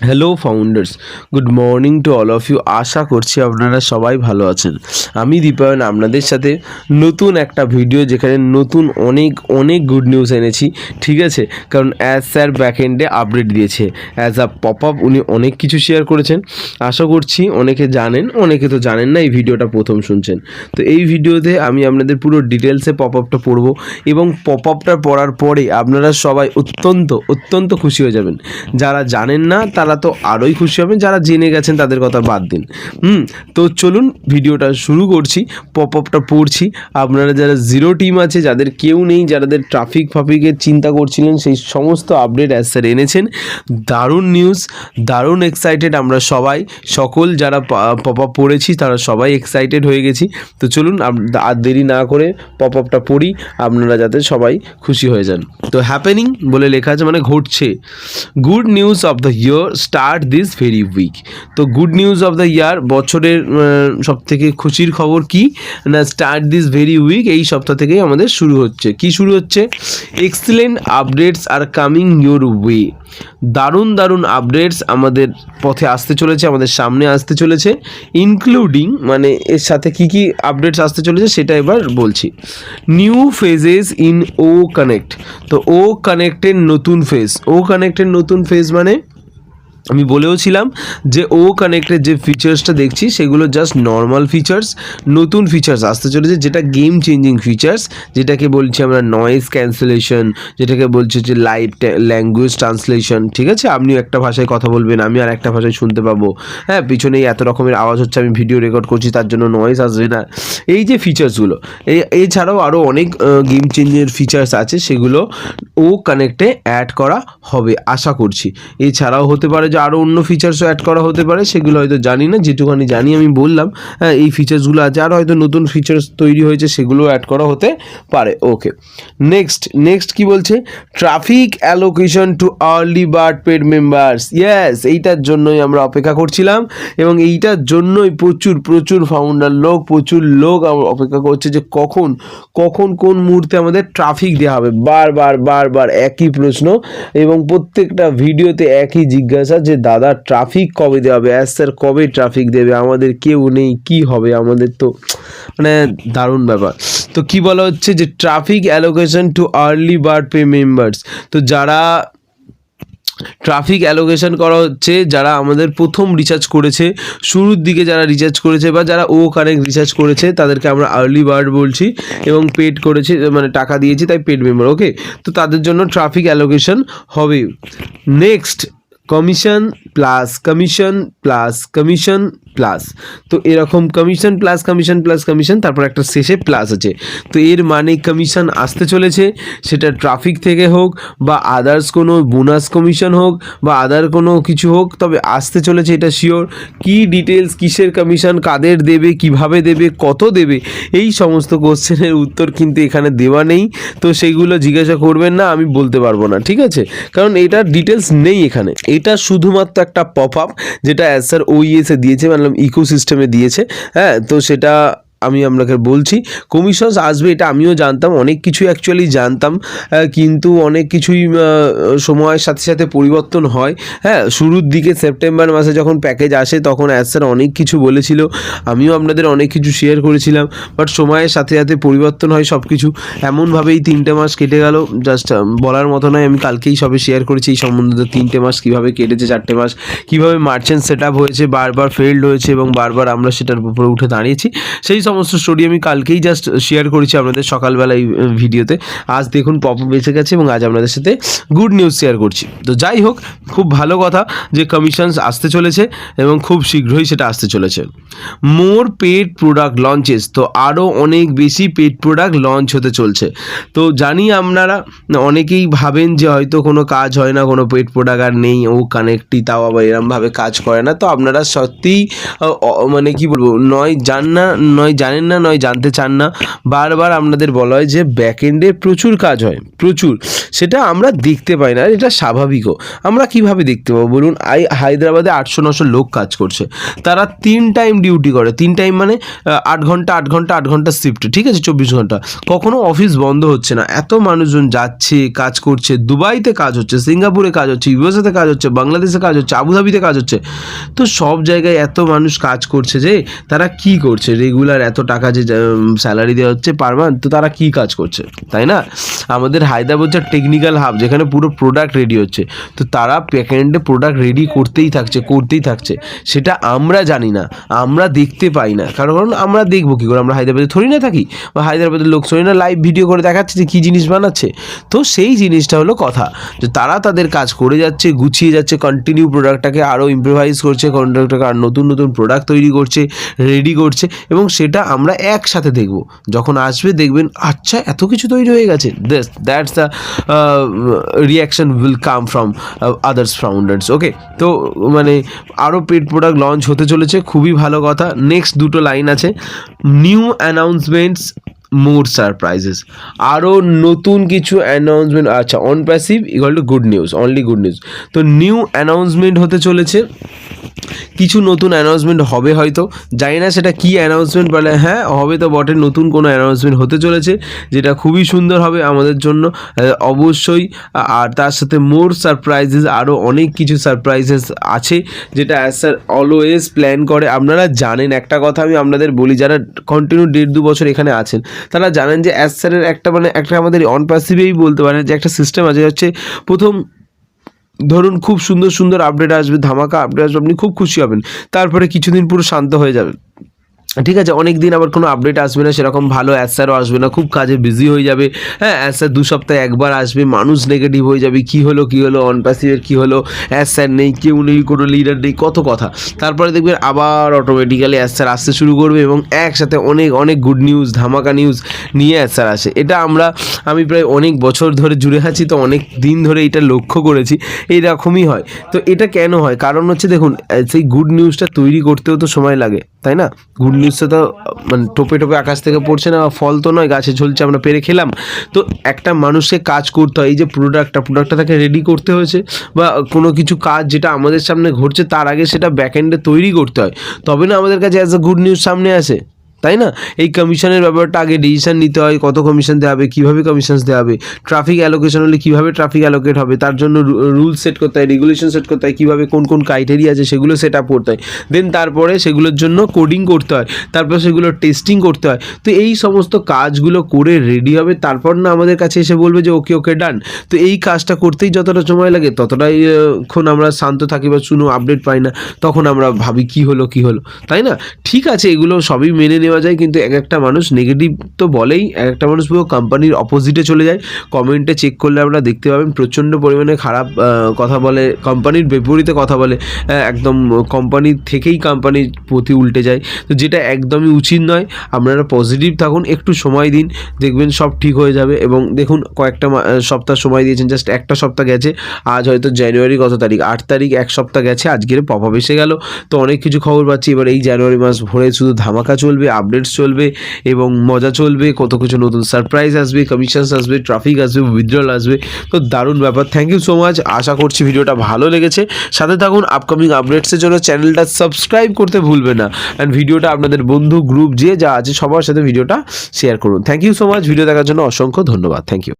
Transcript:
Hello founders good morning to all of you আশা করছি আপনারা সবাই ভালো আছেন। আমি দীপায়ন, আপনাদের সাথে নতুন একটা ভিডিও যেখানে নতুন অনেক অনেক গুড নিউজ এনেছি। ঠিক আছে? কারণ অ্যাজ স্যার ব্যাক এন্ডে আপডেট দিয়েছে। অ্যাজ আ পপ আপ উনি অনেক কিছু শেয়ার করেছেন। আশা করছি অনেকে জানেন, অনেকে তো জানেন না এই ভিডিওটা প্রথম শুনছেন। তো এই ভিডিওতে আমি আপনাদের পুরো ডিটেলসে পপ আপটা পড়ব এবং পপ আপটা পড়ার পরে আপনারা সবাই অত্যন্ত অত্যন্ত খুশি হয়ে যাবেন। যারা জানেন না, তারা তো আরোই খুশি হবেন, যারা জেনে গেছেন তাদের কথা বাদ দিন। হুম, তো চলুন ভিডিওটা শুরু করছি পপ আপটা পড়ছি। আপনারা যারা জিরো টিম আছে, যাদের কেউ নেই যাদের ট্রাফিক ফাফিকের চিন্তা করছিলেন, সেই সমস্ত আপডেট অ্যাজ স্যার এনেছেন। দারুণ নিউজ দারুণ এক্সাইটেড আমরা সবাই, সকল যারা পপ আপ পড়েছি, তারা সবাই এক্সাইটেড হয়ে গেছি। তো চলুন আর দেরি না করে পপ আপটা পড়ি, আপনারা যাতে সবাই খুশি হয়ে যান। তো হ্যাপেনিং বলে লেখা আছে মানে ঘটছে। Good news of the year start this very week তো good news of the year বছরের সব থেকে খুশির খবর কি? না স্টার্ট দিস ভেরি উইক এই সপ্তাহ থেকেই আমাদের শুরু হচ্ছে। কি শুরু হচ্ছে? Excellent updates are coming your way দারুণ দারুণ আপডেটস আমাদের পথে আসতে চলেছে, আমাদের সামনে আসতে চলেছে ইনক্লুডিং মানে এর সাথে কি কি আপডেটস আসতে চলেছে সেটা এবার বলছি। New phases in O Connect তো ও কানেক্টের নতুন ফেজ ও কানেক্টের নতুন ফেজ মানে? আমি বলেও ছিলাম যে ও কানেক্টের যে ফিচার্সটা দেখছি, সেগুলো জাস্ট নর্মাল ফিচার্স নতুন ফিচার্স আসতে চলেছে যেটা গেম চেঞ্জিং ফিচার্স যেটাকে বলছি আমরা নয়েজ ক্যান্সেলেশন যেটাকে বলছি যে লাইভ ল্যাঙ্গুয়েজ ট্রান্সলেশন ঠিক আছে? আপনিও একটা ভাষায় কথা বলবেন, আমি আর একটা ভাষায় শুনতে পাবো। হ্যাঁ পিছনে এত রকমের আওয়াজ হচ্ছে, আমি ভিডিও রেকর্ড করছি, তার জন্য নয়েজ আসবে না। এই যে ফিচার্সগুলো এই এছাড়াও আরও অনেক গেম চেঞ্জের ফিচার্স আছে, সেগুলো ও কানেক্টে অ্যাড করা হবে, আশা করছি। এছাড়াও হতে পারে যে আরও অন্য ফিচার্সও অ্যাড করা হতে পারে, সেগুলো হয়তো জানি না যেটুখানি জানি আমি বললাম হ্যাঁ এই ফিচার্সগুলো আছে, আর হয়তো নতুন ফিচার্স তৈরি হয়েছে সেগুলো অ্যাড করা হতে পারে ওকে নেক্সট নেক্সট কি বলছে? Traffic allocation to early bird paid members yes এইটার জন্যই আমরা অপেক্ষা করছিলাম, এবং এইটার জন্যই প্রচুর প্রচুর ফাউন্ডার লোক, প্রচুর লোক অপেক্ষা করছে যে কখন কখন কোন মুহূর্তে আমাদের ট্রাফিক দেওয়া হবে। বারবার বারবার একই প্রশ্ন, এবং প্রত্যেকটা ভিডিওতে একই জিজ্ঞাসা যে দাদা ট্রাফিক কবে দেওয়া হবে অ্যাস স্যার কবে ট্রাফিক দেবে? আমাদের কেউ নেই, কি হবে? আমাদের তো মানে দারুণ ব্যাপার। তো কি বলা হচ্ছে যে traffic allocation to early bird pay members তো যারা ট্রাফিক অ্যালোকেশন করা হচ্ছে, যারা আমাদের প্রথম রিচার্জ করেছে, শুরুর দিকে যারা রিচার্জ করেছে বা যারা ও কানেক্ট রিচার্জ করেছে, তাদেরকে আমরা আর্লি বার্ড বলছি এবং পেড করেছে মানে টাকা দিয়েছি তাই পেড মেম্বার ওকে তো তাদের জন্য ট্রাফিক অ্যালোকেশন হবে। Next commission plus commission plus commission plus তো এরকম commission plus commission plus commission তারপর একটা শেষে প্লাস আছে। তো এর মানে কমিশন আসতে চলেছে, সেটা ট্রাফিক থেকে হোক বা আদার্স কোনো বোনাস কমিশন হোক বা আদার কোনো কিছু হোক, তবে আসতে চলেছে এটা শিওর কি ডিটেলস কিসের কমিশন কাদের দেবে, কীভাবে দেবে, কত দেবে, এই সমস্ত কোশ্চেনের উত্তর কিন্তু এখানে দেওয়া নেই। তো সেইগুলো জিজ্ঞাসা করবেন না, আমি বলতে পারব না, ঠিক আছে? কারণ এটার ডিটেলস নেই এখানে। এটা শুধুমাত্র একটা পপ আপ যেটা অ্যাজ স্যার ওইএসে দিয়েছে মানে ইকো সিস্টেমে দিয়েছে হ্যাঁ তো সেটা আমি আপনাকে বলছি কমিশনস আসবে এটা আমিও জানতাম, অনেক কিছুই অ্যাকচুয়ালি জানতাম কিন্তু অনেক কিছুই সময়ের সাথে সাথে পরিবর্তন হয়। হ্যাঁ শুরুর দিকে সেপ্টেম্বর মাসে যখন প্যাকেজ আসে, তখন অ্যাজ স্যার অনেক কিছু বলেছিল, আমিও আপনাদের অনেক কিছু শেয়ার করেছিলাম বাট সময়ের সাথে সাথে পরিবর্তন হয় সব কিছু এমনভাবেই তিনটে মাস কেটে গেল জাস্ট বলার মতো নয়, আমি কালকেই সবে শেয়ার করেছি এই সম্বন্ধে তিনটে মাস কীভাবে কেটেছে, চারটে মাস, কীভাবে মার্চেন্ট সেট হয়েছে, বারবার ফেল্ড হয়েছে এবং বারবার আমরা সেটার উপরে উঠে দাঁড়িয়েছি। সেই সমস্ত স্টোরি আমি কালকেই জাস্ট শেয়ার করেছি আপনাদের সকালবেলা এই ভিডিওতে। আজ দেখুন পপ বেঁচে গেছে এবং আজ আপনাদের সাথে গুড নিউজ শেয়ার করছি। তো যাই হোক, খুব ভালো কথা যে কমিশনস আসতে চলেছে এবং খুব শীঘ্রই সেটা আসতে চলেছে। মোর পেড প্রোডাক্ট লঞ্চেস তো আরও অনেক বেশি পেড প্রোডাক্ট লঞ্চ হতে চলছে। তো জানি আপনারা অনেকেই ভাবেন যে হয়তো কোনো কাজ হয় না, কোনো পেড প্রোডাক্ট আর নেই, ও কানেক্টই তাও আবার এরমভাবে কাজ করে না। তো আপনারা সত্যিই মানে কি বলব, নয় জান না, নয় নয় জানেন না, নয় জানতে চান না, বারবার আপনাদের বলা হয় যে ব্যাকএন্ডে প্রচুর কাজ হয়, প্রচুর। সেটা আমরা দেখতে পাই না, এটা স্বাভাবিকও। আমরা কীভাবে দেখতে পাবো? বলুন আই হায়দ্রাবাদে আটশো, নশো লোক কাজ করছে। তারা তিন টাইম ডিউটি করে। তিন টাইম মানে আট ঘণ্টা আট ঘণ্টা আট ঘণ্টা শিফট ঠিক আছে, চব্বিশ ঘণ্টা। কখনো অফিস বন্ধ হচ্ছে না। এত মানুষজন যাচ্ছে, কাজ করছে। দুবাইতে কাজ হচ্ছে, সিঙ্গাপুরে কাজ হচ্ছে, ইউএসএতে কাজ হচ্ছে, বাংলাদেশে কাজ হচ্ছে, আবুধাবিতে কাজ হচ্ছে। তো সব জায়গায় এত মানুষ কাজ করছে যে, তারা কি করছে? রেগুলার এত টাকা যে স্যালারি দেওয়া হচ্ছে পার মান্থ তো তারা কি কাজ করছে? তাই না? আমাদের হায়দ্রাবাদ হচ্ছে টেকনিক্যাল হাব যেখানে পুরো প্রোডাক্ট রেডি হচ্ছে। তো তারা প্যাকেন্ডে প্রোডাক্ট রেডি করতেই থাকছে করতেই থাকছে। সেটা আমরা জানি না, আমরা দেখতে পাই না। কারণ কারণ আমরা দেখব কী করে? আমরা হায়দ্রাবাদে থরি না থাকি, বা হায়দ্রাবাদের লোক থরি না লাইভ ভিডিও করে দেখাচ্ছে যে কী জিনিস বানাচ্ছে। তো সেই জিনিসটা হলো কথা, যে তারা তাদের কাজ করে যাচ্ছে, গুছিয়ে যাচ্ছে কন্টিনিউ প্রোডাক্টটাকে আরও ইম্প্রোভাইজ করছে কন্ট্রাক্টটাকে আর নতুন নতুন প্রোডাক্ট তৈরি করছে রেডি করছে, এবং সেটা আমরা একসাথে দেখব। যখন আসবে দেখবেন আচ্ছা এত কিছু তৈরি হয়ে গেছে। This that's the reaction will come from others founders okay তো মানে আরও পেড প্রোডাক্ট লঞ্চ হতে চলেছে, খুবই ভালো কথা। নেক্সট দুটো লাইন আছে। নিউ অ্যানাউন্সমেন্টস মোর সারপ্রাইজেস আরও নতুন কিছু অ্যানাউন্সমেন্ট আচ্ছা OnPassive equal to good news only good news তো নিউ অ্যানাউন্সমেন্ট হতে চলেছে। কিছু নতুন অ্যানাউন্সমেন্ট হবে হয়তো। জানি না সেটা কী অ্যানাউন্সমেন্ট বলে হ্যাঁ হবে তো বটে, নতুন কোনো অ্যানাউন্সমেন্ট হতে চলেছে, যেটা খুবই সুন্দর হবে আমাদের জন্য। অবশ্যই আর তার সাথে মোর সারপ্রাইজেস আরও অনেক কিছু সারপ্রাইজেস আছে, যেটা অ্যাজ স্যার অলওয়েজ প্ল্যান করে। আপনারা জানেন, একটা কথা আমি আপনাদের বলি, যারা কন্টিনিউ দেড় দু বছর এখানে আছেন তারা জানেন যে অ্যাস স্যারের একটা মানে একটা আমাদের অন প্যাসিভেই বলতে পারেন যে একটা সিস্টেম আছে, হচ্ছে প্রথম ধরুন খুব সুন্দর সুন্দর আপডেট আসবে, ধামাকা আপডেট আসবে, আপনি খুব খুশি হবেন, তারপরে কিছুদিন পুরো শান্ত হয়ে যাবেন। ঠিক আছে অনেক দিন আবার কোনো আপডেট আসবে না, সেরকম ভালো অ্যাসারও আসবে না, খুব কাজে বিজি হয়ে যাবে। হ্যাঁ অ্যাসার দু সপ্তাহে একবার আসবে, মানুষ নেগেটিভ হয়ে যাবে, কি হলো কি হলো অনপ্যাসিভের কি হলো অ্যাসার নেই, কেউ নেই, কোনো লিডার নেই, কত কথা। তারপরে দেখবেন আবার অটোমেটিক্যালি অ্যাসার আসতে শুরু করবে এবং একসাথে অনেক অনেক গুড নিউজ ধামাকা নিউজ নিয়ে অ্যাসার আসে। এটা আমরা, আমি প্রায় অনেক বছর ধরে জুড়ে আছি, তো অনেক দিন ধরে এটা লক্ষ্য করেছি, এইরকমই হয়। তো এটা কেন হয়? কারণ হচ্ছে দেখুন সেই গুড নিউজটা তৈরি করতেও তো সময় লাগে। তাই না? গুড নিউজটা তো মানে টোপে টোপে আকাশ থেকে পড়ছে না, ফল তো নয়, গাছে ঝুলছে, আমরা পেরে খেলাম। তো একটা মানুষকে কাজ করতে হয়, এই যে প্রোডাক্টটা প্রোডাক্টটা তাকে রেডি করতে হয়েছে, বা কোনো কিছু কাজ যেটা আমাদের সামনে ঘটছে, তার আগে সেটা ব্যাকএন্ডে তৈরি করতে হয়। তবে না আমাদের কাছে অ্যাজ এ গুড নিউজ সামনে আসে। তাই না? এই কমিশনের ব্যাপারটা আগে ডিসিশন নিতে হয়, কত কমিশন দেওয়া হবে, কীভাবে কমিশনস দেওয়া হবে ট্রাফিক অ্যালোকেশন হলে কীভাবে ট্রাফিক অ্যালোকেট হবে, তার জন্য রুলস সেট করতে হয় রেগুলেশন সেট করতে হয়, কীভাবে কোন কোন ক্রাইটেরিয়া আছে সেগুলো সেট আপ করতে হয়। দেন তারপরে সেগুলোর জন্য কোডিং করতে হয়, তারপর সেগুলো টেস্টিং করতে হয়। তো এই সমস্ত কাজগুলো করে রেডি হবে, তারপর না আমাদের কাছে এসে বলবে যে ওকে ওকে ডান তো এই কাজটা করতেই যতটা সময় লাগে, ততটাই ক্ষণ আমরা শান্ত থাকি বা শুনো আপডেট পাই না, তখন আমরা ভাবি কি হলো কি হলো, তাই না? ঠিক আছে, এগুলো সবই মেনে নেওয়া যায়, কিন্তু এক একটা মানুষ নেগেটিভ তো বলেই, এক একটা মানুষ পুরো কোম্পানির অপোজিটে চলে যায়। কমেন্টে চেক করলে আমরা দেখতে পাবেন, প্রচণ্ড পরিমাণে খারাপ কথা বলে কোম্পানির বিপরীতে কথা বলে একদম কোম্পানির থেকেই কোম্পানির প্রতি উল্টে যায়। তো যেটা একদমই উচিত নয়, আপনারা পজিটিভ থাকুন, একটু সময় দিন, দেখবেন সব ঠিক হয়ে যাবে এবং দেখুন কয়েকটা সপ্তাহ সময় দিয়েছেন জাস্ট একটা সপ্তাহ গেছে, আজ হয়তো জানুয়ারি কত তারিখ? আট তারিখ, এক সপ্তাহ গেছে, আজকের আপ এসে গেল। তো অনেক কিছু খবর পাচ্ছি, এবার এই জানুয়ারি মাস ভরে শুধু ধামাকা চলবে আপডেটস চলবে এবং মজা চলবে, কত কিছু নতুন সারপ্রাইজ আসবে কমিশনস আসবে ট্রাফিক আসবে উইথড্রল আসবে। তো দারুণ ব্যাপার। থ্যাংক ইউ সো মাচ আশা করছি ভিডিওটা ভালো লেগেছে। সাথে থাকুন আপকামিং আপডেটসের জন্য চ্যানেলটা সাবস্ক্রাইব করতে ভুলবে না। অ্যান্ড ভিডিওটা আপনাদের বন্ধু গ্রুপ যে যা আছে সবার সাথে ভিডিওটা শেয়ার করুন। Thank you so much video দেখার জন্য অসংখ্য ধন্যবাদ। Thank you